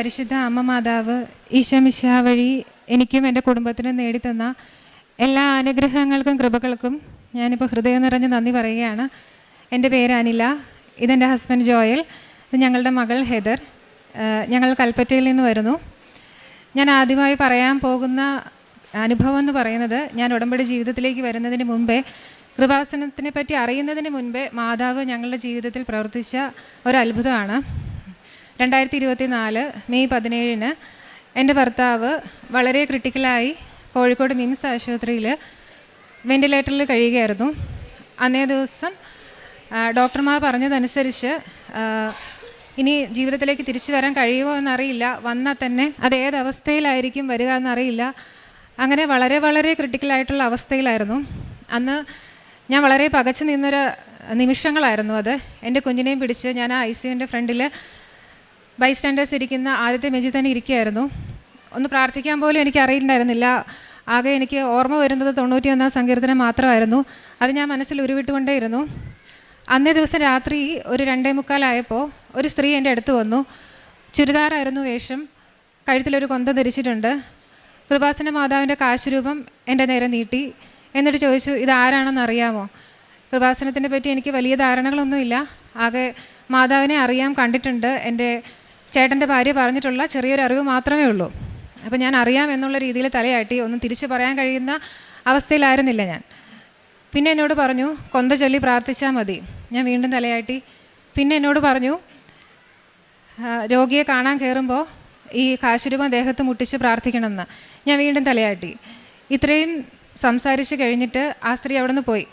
പരിശുദ്ധ അമ്മ മാതാവ് ഈശോമിശ വഴി എനിക്കും എന്റെ കുടുംബത്തിനും നേടിത്തന്ന എല്ലാ അനുഗ്രഹങ്ങൾക്കും കൃപകൾക്കും ഞാനിപ്പോൾ ഹൃദയം നിറഞ്ഞ് നന്ദി പറയുകയാണ്. എന്റെ പേര് അനില. ഇതെന്റെ ഹസ്ബൻഡ് ജോയൽ. ഇത് ഞങ്ങളുടെ മകൾ ഹെദർ. ഞങ്ങൾ കൽപ്പറ്റയിൽ നിന്ന് വരുന്നു. ഞാൻ ആദ്യമായി പറയാൻ പോകുന്ന അനുഭവം എന്ന് പറയുന്നത് ഞാൻ ഉടമ്പടി ജീവിതത്തിലേക്ക് വരുന്നതിന് മുമ്പേ കൃപാസനത്തിനെ പറ്റി അറിയുന്നതിന് മുൻപേ മാതാവ് ഞങ്ങളുടെ ജീവിതത്തിൽ പ്രവർത്തിച്ച ഒരു അത്ഭുതമാണ്. രണ്ടായിരത്തി ഇരുപത്തി നാല് മെയ് പതിനേഴിന് എന്റെ ഭർത്താവ് വളരെ ക്രിട്ടിക്കലായി കോഴിക്കോട് മിംസ് ആശുപത്രിയിൽ വെന്റിലേറ്ററിൽ കഴിയുകയായിരുന്നു. അന്നേ ദിവസം ഡോക്ടർമാർ പറഞ്ഞതനുസരിച്ച് ഇനി ജീവിതത്തിലേക്ക് തിരിച്ചു വരാൻ കഴിയുമോ എന്നറിയില്ല. വന്നാൽ തന്നെ അത് ഏത് അവസ്ഥയിലായിരിക്കും വരിക എന്നറിയില്ല. അങ്ങനെ വളരെ വളരെ ക്രിട്ടിക്കലായിട്ടുള്ള അവസ്ഥയിലായിരുന്നു. അന്ന് ഞാൻ വളരെ പകച്ചു നിന്നൊരു നിമിഷങ്ങളായിരുന്നു അത്. എന്റെ കുഞ്ഞിനെയും പിടിച്ച് ഞാൻ ആ ഐ സിയുന്റെ ഫ്രണ്ടിൽ ബൈസ്റ്റാൻഡേഴ്സ് ഇരിക്കുന്ന ആദ്യത്തെ മെജി തന്നെ ഇരിക്കുകയായിരുന്നു. ഒന്ന് പ്രാർത്ഥിക്കാൻ പോലും എനിക്ക് അറിയില്ലായിരുന്നില്ല ആകെ എനിക്ക് ഓർമ്മ വരുന്നത് തൊണ്ണൂറ്റി ഒന്നാം സങ്കീർത്തനം മാത്രമായിരുന്നു. അത് ഞാൻ മനസ്സിൽ ഉരുവിട്ടുകൊണ്ടേയിരുന്നു. അന്നേ ദിവസം രാത്രി ഒരു രണ്ടേ മുക്കാലായപ്പോൾ ഒരു സ്ത്രീ എന്റെ അടുത്ത് വന്നു. ചുരിദാറായിരുന്നു വേഷം. കഴുത്തിലൊരു കൊന്ത ധരിച്ചിട്ടുണ്ട്. കൃപാസന മാതാവിന്റെ കാശുരൂപം എന്റെ നേരെ നീട്ടി. എന്നിട്ട് ചോദിച്ചു ഇത് ആരാണെന്ന് അറിയാമോ? കൃപാസനത്തിനെ പറ്റി എനിക്ക് വലിയ ധാരണകളൊന്നുമില്ല. ആകെ മാതാവിനെ അറിയാം കണ്ടിട്ടുണ്ട് എന്റെ ചേട്ടന്റെ ഭാര്യ പറഞ്ഞിട്ടുള്ള ചെറിയൊരു അറിവ് മാത്രമേ ഉള്ളൂ. അപ്പോൾ ഞാൻ അറിയാം എന്നുള്ള രീതിയിൽ തലയാട്ടി ഒന്നും തിരിച്ചു പറയാൻ കഴിയുന്ന അവസ്ഥയിലായിരുന്നില്ല ഞാൻ. പിന്നെ എന്നോട് പറഞ്ഞു കൊന്ത ചൊല്ലി പ്രാർത്ഥിച്ചാൽ മതി. ഞാൻ വീണ്ടും തലയാട്ടി. പിന്നെ എന്നോട് പറഞ്ഞു രോഗിയെ കാണാൻ കയറുമ്പോൾ ഈ കാശുരൂപം ദേഹത്ത് മുട്ടിച്ച് പ്രാർത്ഥിക്കണമെന്ന്. ഞാൻ വീണ്ടും തലയാട്ടി. ഇത്രയും സംസാരിച്ച് കഴിഞ്ഞിട്ട് ആ സ്ത്രീ അവിടെ നിന്ന് പോയി.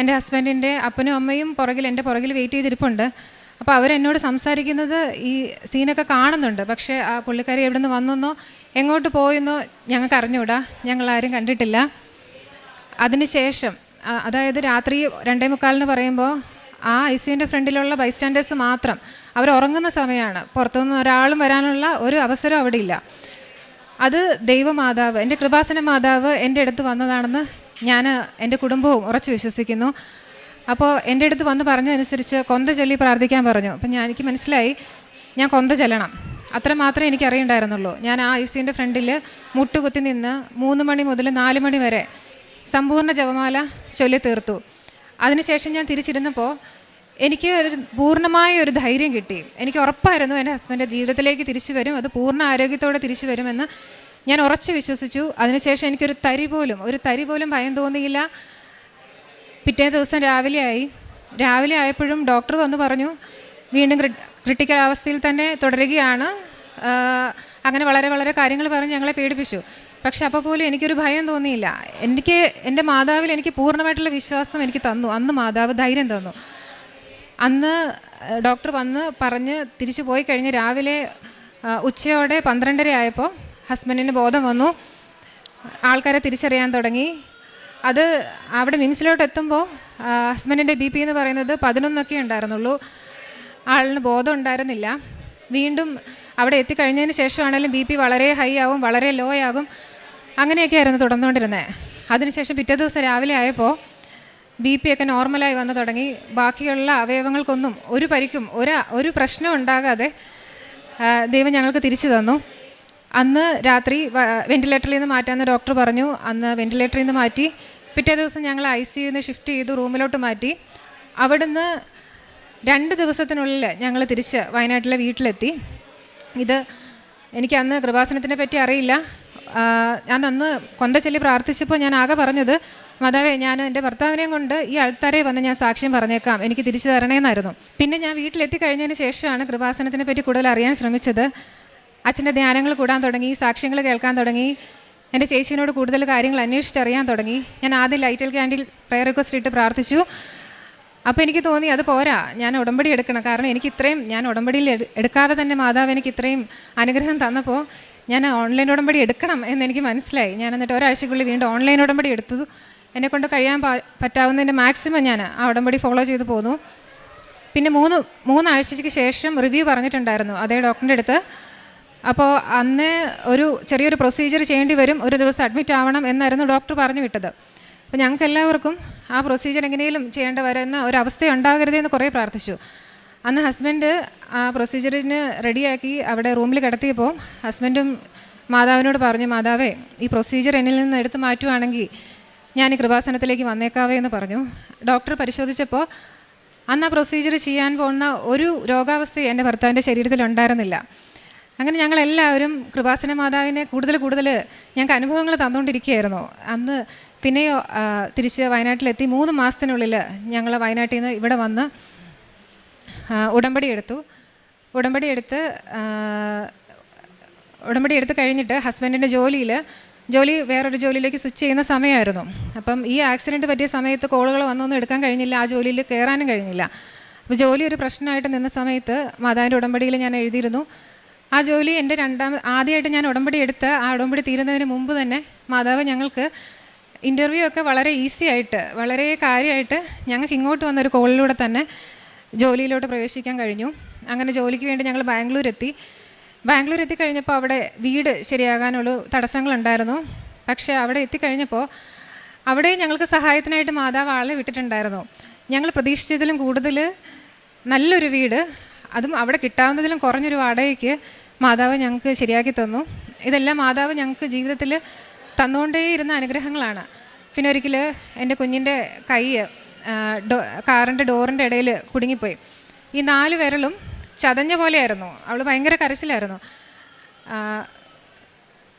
എന്റെ ഹസ്ബൻഡിന്റെ അപ്പനും അമ്മയും പുറകിൽ എന്റെ പുറകിൽ വെയിറ്റ് ചെയ്തിരിപ്പുണ്ട്. അപ്പോൾ അവരെന്നോട് സംസാരിക്കുന്നത് ഈ സീനൊക്കെ കാണുന്നുണ്ട്. പക്ഷേ ആ പുള്ളിക്കാരി എവിടെ നിന്ന് വന്നെന്നോ എങ്ങോട്ട് പോയെന്നോ ഞങ്ങൾക്ക് അറിഞ്ഞുകൂടാ. ഞങ്ങളാരും കണ്ടിട്ടില്ല. അതിനുശേഷം അതായത് രാത്രി രണ്ടേ മുക്കാലിന് പറയുമ്പോൾ ആ ഐ സിയുന്റെ ഫ്രണ്ടിലുള്ള ബൈസ്റ്റാൻഡേഴ്സ് മാത്രം അവർ ഉറങ്ങുന്ന സമയമാണ്. പുറത്തുനിന്ന് ഒരാളും വരാനുള്ള ഒരു അവസരം അവിടെ ഇല്ല അത് ദൈവമാതാവ് എന്റെ കൃപാസന മാതാവ് എന്റെ അടുത്ത് വന്നതാണെന്ന് ഞാൻ എന്റെ കുടുംബവും ഉറച്ചു വിശ്വസിക്കുന്നു. അപ്പോൾ എന്റെ അടുത്ത് വന്ന് പറഞ്ഞതനുസരിച്ച് കൊന്ത ചൊല്ലി പ്രാർത്ഥിക്കാൻ പറഞ്ഞു. അപ്പം ഞാൻ എനിക്ക് മനസ്സിലായി ഞാൻ കൊന്ത ചെല്ലണം. അത്ര മാത്രമേ എനിക്ക് അറിയണ്ടായിരുന്നുള്ളൂ. ഞാൻ ആ ഐ സിന്റെ ഫ്രണ്ടിൽ മുട്ടുകുത്തി നിന്ന് മൂന്ന് മണി മുതൽ നാല് മണി വരെ സമ്പൂർണ ജപമാല ചൊല്ലി തീർത്തു. അതിനുശേഷം ഞാൻ തിരിച്ചിരുന്നപ്പോൾ എനിക്ക് ഒരു പൂർണമായ ഒരു ധൈര്യം കിട്ടി. എനിക്ക് ഉറപ്പായിരുന്നു എന്റെ ഹസ്ബൻഡ് ജീവിതത്തിലേക്ക് തിരിച്ചു വരും അത് പൂർണ ആരോഗ്യത്തോടെ തിരിച്ചു വരുമെന്ന് ഞാൻ ഉറച്ചു വിശ്വസിച്ചു. അതിനുശേഷം എനിക്കൊരു തരി പോലും ഒരു തരി പോലും ഭയം തോന്നിയില്ല. പിറ്റേ ദിവസം രാവിലെ ആയി രാവിലെ ആയപ്പോഴും ഡോക്ടർ വന്ന് പറഞ്ഞു വീണ്ടും ക്രിട്ടിക്കൽ അവസ്ഥയിൽ തന്നെ തുടരുകയാണ്. അങ്ങനെ വളരെ വളരെ കാര്യങ്ങൾ പറഞ്ഞ് ഞങ്ങളെ പേടിപ്പിച്ചു. പക്ഷെ അപ്പോൾ പോലും എനിക്കൊരു ഭയം തോന്നിയില്ല. എനിക്ക് എന്റെ മാതാവിൽ എനിക്ക് പൂർണമായിട്ടുള്ള വിശ്വാസം എനിക്ക് തന്നു. അന്ന് മാതാവ് ധൈര്യം തന്നു. അന്ന് ഡോക്ടർ വന്ന് പറഞ്ഞ് തിരിച്ചു പോയി കഴിഞ്ഞ് രാവിലെ ഉച്ചയോടെ പന്ത്രണ്ടര ആയപ്പോൾ ഹസ്ബൻഡിന് ബോധം വന്നു. ആൾക്കാരെ തിരിച്ചറിയാൻ തുടങ്ങി. അത് അവിടെ മിംസിലോട്ട് എത്തുമ്പോൾ ഹസ്ബൻഡിന്റെ ബി പി എന്ന് പറയുന്നത് പതിനൊന്നൊക്കെ ഉണ്ടായിരുന്നുള്ളൂ. ആളിന് ബോധം ഉണ്ടായിരുന്നില്ല. വീണ്ടും അവിടെ എത്തിക്കഴിഞ്ഞതിന് ശേഷമാണെങ്കിലും ബി പി വളരെ ഹൈ ആകും വളരെ ലോ ആകും. അങ്ങനെയൊക്കെ ആയിരുന്നു തുടർന്നുകൊണ്ടിരുന്നത് അതിനുശേഷം പിറ്റേ ദിവസം രാവിലെ ആയപ്പോൾ ബി പി ഒക്കെ നോർമലായി വന്നു തുടങ്ങി. ബാക്കിയുള്ള അവയവങ്ങൾക്കൊന്നും ഒരു പരിക്കും ഒരു ഒരു പ്രശ്നം ഉണ്ടാകാതെ ദൈവം ഞങ്ങൾക്ക് തിരിച്ചു തന്നു. അന്ന് രാത്രി വെന്റിലേറ്ററിൽ നിന്ന് മാറ്റാമെന്ന് ഡോക്ടർ പറഞ്ഞു. അന്ന് വെന്റിലേറ്ററിൽ നിന്ന് മാറ്റി. പിറ്റേ ദിവസം ഞങ്ങൾ ഐ സിയിൽ നിന്ന് ഷിഫ്റ്റ് ചെയ്ത് റൂമിലോട്ട് മാറ്റി. അവിടുന്ന് രണ്ട് ദിവസത്തിനുള്ളിൽ ഞങ്ങൾ തിരിച്ച് വയനാട്ടിലെ വീട്ടിലെത്തി. ഇത് എനിക്ക് അന്ന് കൃപാസനത്തിനെ പറ്റി അറിയില്ല. ഞാൻ അന്ന് കൊന്ത ചൊല്ലി പ്രാർത്ഥിച്ചപ്പോൾ ഞാൻ ആകെ പറഞ്ഞത് മാതാവേ ഞാൻ എന്റെ ഭർത്താവിനെയും കൊണ്ട് ഈ ആൾത്താരെ വന്ന് ഞാൻ സാക്ഷ്യം പറഞ്ഞേക്കാം. എനിക്ക് തിരിച്ചു തരണേന്നായിരുന്നു. പിന്നെ ഞാൻ വീട്ടിലെത്തി കഴിഞ്ഞതിന് ശേഷമാണ് കൃപാസനത്തിനെ പറ്റി കൂടുതൽ അറിയാൻ ശ്രമിച്ചത്. അച്ഛന്റെ ധ്യാനങ്ങൾ കൂടാൻ തുടങ്ങി സാക്ഷ്യങ്ങൾ കേൾക്കാൻ തുടങ്ങി എന്റെ ചേച്ചീനോട് കൂടുതൽ കാര്യങ്ങൾ അന്വേഷിച്ചറിയാൻ തുടങ്ങി. ഞാൻ ആദ്യം ലൈറ്റൽ ക്യാൻഡിൽ പ്രയർ റിക്വസ്റ്റ് ഇട്ട് പ്രാർത്ഥിച്ചു. അപ്പോൾ എനിക്ക് തോന്നി അത് പോരാ ഞാൻ ഉടമ്പടി എടുക്കണം. കാരണം എനിക്ക് ഇത്രയും ഞാൻ ഉടമ്പടിയിൽ എടുക്കാതെ തന്നെ മാതാവ് എനിക്ക് ഇത്രയും അനുഗ്രഹം തന്നപ്പോൾ ഞാൻ ഓൺലൈൻ ഉടമ്പടി എടുക്കണം എന്ന് എനിക്ക് മനസ്സിലായി. ഞാൻ എന്നിട്ട് ഒരാഴ്ചക്കുള്ളിൽ വീണ്ടും ഓൺലൈൻ ഉടമ്പടി എടുത്തു. എന്നെക്കൊണ്ട് കഴിയാൻ പറ്റാവുന്നതിന്റെ മാക്സിമം ഞാൻ ആ ഉടമ്പടി ഫോളോ ചെയ്തു പോന്നു. പിന്നെ മൂന്ന് മൂന്നാഴ്ചയ്ക്ക് ശേഷം റിവ്യൂ പറഞ്ഞിട്ടുണ്ടായിരുന്നു. അതേ ഡോക്ടറിന്റെ അടുത്ത് അപ്പോൾ അന്ന് ഒരു ചെറിയൊരു പ്രൊസീജിയർ ചെയ്യേണ്ടി വരും. ഒരു ദിവസം അഡ്മിറ്റ് ആവണം എന്നായിരുന്നു ഡോക്ടർ പറഞ്ഞു വിട്ടത്. അപ്പോൾ ഞങ്ങൾക്ക് എല്ലാവർക്കും ആ പ്രൊസീജിയർ എങ്ങനെയും ചെയ്യേണ്ട വരുന്ന ഒരവസ്ഥ ഉണ്ടാകരുതെന്ന് കുറേ പ്രാർത്ഥിച്ചു. അന്ന് ഹസ്ബൻഡ് ആ പ്രൊസീജിയറിന് റെഡിയാക്കി അവിടെ റൂമിൽ കിടത്തിയപ്പോൾ ഹസ്ബൻഡും മാതാവിനോട് പറഞ്ഞു മാതാവേ ഈ പ്രൊസീജിയർ എന്നിൽ നിന്ന് എടുത്തു മാറ്റുവാണെങ്കിൽ ഞാൻ ഈ കൃപാസനത്തിലേക്ക് വന്നേക്കാവേ എന്ന് പറഞ്ഞു. ഡോക്ടർ പരിശോധിച്ചപ്പോൾ അന്ന് ആ പ്രൊസീജിയർ ചെയ്യാൻ പോകുന്ന ഒരു രോഗാവസ്ഥ എന്റെ ഭർത്താവിന്റെ ശരീരത്തിൽ ഉണ്ടായിരുന്നില്ല. അങ്ങനെ ഞങ്ങളെല്ലാവരും കൃപാസന മാതാവിനെ കൂടുതൽ കൂടുതൽ ഞങ്ങൾക്ക് അനുഭവങ്ങൾ തന്നുകൊണ്ടിരിക്കുകയായിരുന്നു. അന്ന് പിന്നെയോ തിരിച്ച് വയനാട്ടിലെത്തി. മൂന്ന് മാസത്തിനുള്ളിൽ ഞങ്ങൾ വയനാട്ടിൽ നിന്ന് ഇവിടെ വന്ന് ഉടമ്പടി എടുത്തു. ഉടമ്പടി എടുത്ത് ഉടമ്പടി എടുത്ത് കഴിഞ്ഞിട്ട് ഹസ്ബൻഡിന്റെ ജോലിയിൽ ജോലി വേറൊരു ജോലിയിലേക്ക് സ്വിച്ച് ചെയ്യുന്ന സമയമായിരുന്നു. അപ്പം ഈ ആക്സിഡന്റ് പറ്റിയ സമയത്ത് കോളുകൾ വന്നൊന്നും എടുക്കാൻ കഴിഞ്ഞില്ല ആ ജോലിയിൽ കയറാനും കഴിഞ്ഞില്ല. അപ്പോൾ ജോലി ഒരു പ്രശ്നമായിട്ട് നിന്ന സമയത്ത് മാതാവിന്റെ ഉടമ്പടിയിൽ ഞാൻ എഴുതിയിരുന്നു. ആ ജോലി എന്റെ രണ്ടാം ആദ്യമായിട്ട് ഞാൻ ഉടമ്പടി എടുത്ത് ആ ഉടമ്പടി തീരുന്നതിന് മുമ്പ് തന്നെ മാതാവ് ഞങ്ങൾക്ക് ഇന്റർവ്യൂ ഒക്കെ വളരെ ഈസി ആയിട്ട് വളരെ കാര്യമായിട്ട് ഞങ്ങൾക്ക് ഇങ്ങോട്ട് വന്നൊരു കോളിലൂടെ തന്നെ ജോലിയിലോട്ട് പ്രവേശിക്കാൻ കഴിഞ്ഞു. അങ്ങനെ ജോലിക്ക് വേണ്ടി ഞങ്ങൾ ബാംഗ്ലൂർ എത്തി ബാംഗ്ലൂർ എത്തിക്കഴിഞ്ഞപ്പോൾ അവിടെ വീട് ശരിയാകാനുള്ള തടസ്സങ്ങളുണ്ടായിരുന്നു. പക്ഷേ അവിടെ എത്തിക്കഴിഞ്ഞപ്പോൾ അവിടെ ഞങ്ങൾക്ക് സഹായത്തിനായിട്ട് മാതാവ് ആളെ വിട്ടിട്ടുണ്ടായിരുന്നു. ഞങ്ങൾ പ്രതീക്ഷിച്ചതിലും കൂടുതൽ നല്ലൊരു വീട് അതും അവിടെ കിട്ടാവുന്നതിലും കുറഞ്ഞൊരു വാടകയ്ക്ക് മാതാവ് ഞങ്ങൾക്ക് ശരിയാക്കി തന്നു. ഇതെല്ലാം മാതാവ് ഞങ്ങൾക്ക് ജീവിതത്തിൽ തന്നുകൊണ്ടേയിരുന്ന അനുഗ്രഹങ്ങളാണ്. പിന്നെ ഒരിക്കൽ എന്റെ കുഞ്ഞിന്റെ കൈ ഡോ കാറിന്റെ ഡോറിന്റെ ഇടയിൽ കുടുങ്ങിപ്പോയി. ഈ നാല് വിരലും ചതഞ്ഞ പോലെയായിരുന്നു. അവൾ ഭയങ്കര കരച്ചിലായിരുന്നു.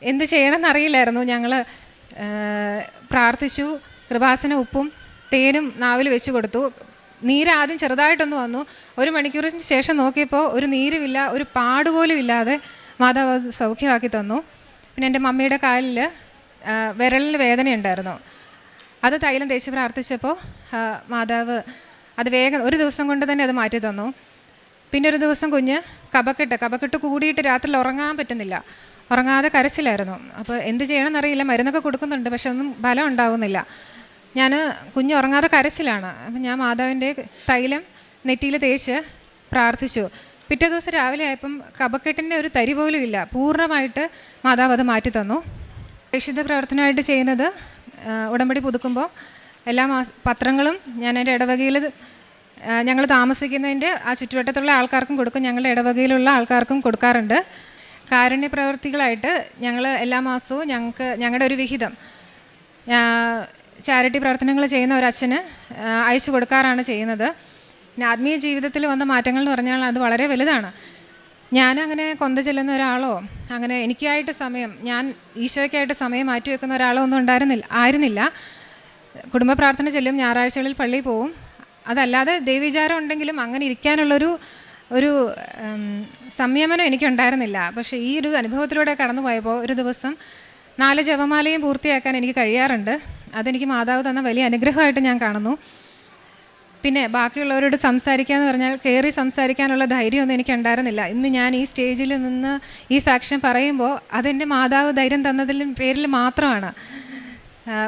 എന്ത് ചെയ്യണമെന്ന് അറിയില്ലായിരുന്നു ഞങ്ങൾ പ്രാർത്ഥിച്ചു. കൃപാസന ഉപ്പും തേനും നാവിൽ വെച്ച് കൊടുത്തു. നീര് ആദ്യം ചെറുതായിട്ടൊന്ന് വന്നു. ഒരു മണിക്കൂറിന് ശേഷം നോക്കിയപ്പോൾ ഒരു നീരുമില്ല ഒരു പാട് പോലും ഇല്ലാതെ മാതാവ് സൗഖ്യമാക്കി തന്നു. പിന്നെ എന്റെ മമ്മിയുടെ കാലിൽ വിരലിൽ വേദനയുണ്ടായിരുന്നു. അത് തൈലം തേച്ച് പ്രാർത്ഥിച്ചപ്പോൾ മാതാവ് അത് വേഗം ഒരു ദിവസം കൊണ്ട് തന്നെ അത് മാറ്റി തന്നു. പിന്നെ ഒരു ദിവസം കുഞ്ഞ് കപക്കെട്ട് കപക്കെട്ട് കൂടിയിട്ട് രാത്രിയിൽ ഉറങ്ങാൻ പറ്റുന്നില്ല. ഉറങ്ങാതെ കരച്ചിലായിരുന്നു. അപ്പോൾ എന്ത് ചെയ്യണമെന്നറിയില്ല മരുന്നൊക്കെ കൊടുക്കുന്നുണ്ട് പക്ഷെ ഒന്നും ഫലം ഉണ്ടാകുന്നില്ല ഞാൻ കുഞ്ഞ് ഉറങ്ങാതെ കരച്ചിലാണ്. അപ്പം ഞാൻ മാതാവിന്റെ തൈലം നെറ്റിയിൽ തേച്ച് പ്രാർത്ഥിച്ചു. പിറ്റേ ദിവസം രാവിലെ ആയപ്പം കപക്കെട്ടിന്റെ ഒരു തരി പോലും ഇല്ല. പൂർണമായിട്ട് മാതാവ് അത് മാറ്റി തന്നു. രക്ഷിത പ്രവർത്തനമായിട്ട് ചെയ്യുന്നത് ഉടമ്പടി പുതുക്കുമ്പോൾ എല്ലാ പത്രങ്ങളും ഞാൻ എന്റെ ഇടവകയിൽ ഞങ്ങൾ താമസിക്കുന്നതിന്റെ ആ ചുറ്റുവട്ടത്തുള്ള ആൾക്കാർക്കും കൊടുക്കും. ഞങ്ങളുടെ ഇടവകയിലുള്ള ആൾക്കാർക്കും കൊടുക്കാറുണ്ട്. കാരുണ്യ പ്രവർത്തികളായിട്ട് ഞങ്ങൾ എല്ലാ മാസവും ഞങ്ങൾക്ക് ഞങ്ങളുടെ ഒരു വിഹിതം. ചാരിറ്റി പ്രവർത്തനങ്ങൾ ചെയ്യുന്ന ഒരു അച്ഛന് അയച്ചു കൊടുക്കാറാണ് ചെയ്യുന്നത്. പിന്നെ ആത്മീയ ജീവിതത്തിൽ വന്ന മാറ്റങ്ങൾ എന്ന് പറഞ്ഞാൽ അത് വളരെ വലുതാണ്. ഞാൻ അങ്ങനെ കൊന്ത ചെല്ലുന്ന ഒരാളോ അങ്ങനെ എനിക്കായിട്ട് സമയം ഞാൻ ഈശോയ്ക്കായിട്ട് സമയം മാറ്റി വെക്കുന്ന ഒരാളോ ഒന്നും ഉണ്ടായിരുന്നില്ല ആയിരുന്നില്ല. കുടുംബ പ്രാർത്ഥന ചെല്ലും ഞായറാഴ്ചകളിൽ പള്ളിയിൽ പോവും. അതല്ലാതെ ദൈവവിചാരം ഉണ്ടെങ്കിലും അങ്ങനെ ഇരിക്കാനുള്ളൊരു ഒരു സംയമനം എനിക്കുണ്ടായിരുന്നില്ല. പക്ഷേ ഈ ഒരു അനുഭവത്തിലൂടെ കടന്നു പോയപ്പോൾ ഒരു ദിവസം നാല് ജപമാലയും പൂർത്തിയാക്കാൻ എനിക്ക് കഴിയാറുണ്ട്. അതെനിക്ക് മാതാവ് തന്ന വലിയ അനുഗ്രഹമായിട്ട് ഞാൻ കാണുന്നു. പിന്നെ ബാക്കിയുള്ളവരോട് സംസാരിക്കുക എന്ന് പറഞ്ഞാൽ കയറി സംസാരിക്കാനുള്ള ധൈര്യമൊന്നും എനിക്ക് ഉണ്ടായിരുന്നില്ല. ഇന്ന് ഞാൻ ഈ സ്റ്റേജിൽ നിന്ന് ഈ സാക്ഷ്യം പറയുമ്പോൾ അതെന്റെ മാതാവ് ധൈര്യം തന്നതിലും പേരിൽ മാത്രമാണ്.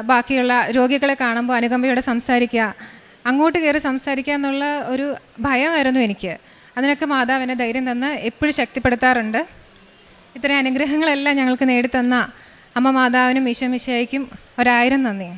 ബാക്കിയുള്ള രോഗികളെ കാണുമ്പോൾ അനുകമ്പയോടെ സംസാരിക്കുക. അങ്ങോട്ട് കയറി സംസാരിക്കുക എന്നുള്ള ഒരു ഭയമായിരുന്നു എനിക്ക്. അതിനൊക്കെ മാതാവിനെ ധൈര്യം തന്ന് എപ്പോഴും ശക്തിപ്പെടുത്താറുണ്ട്. ഇത്രയും അനുഗ്രഹങ്ങളെല്ലാം ഞങ്ങൾക്ക് നേടിത്തന്ന അമ്മ മാതാവിനും ഈശോ മിശിഹായ്ക്കും ഒരായിരം നന്ദി.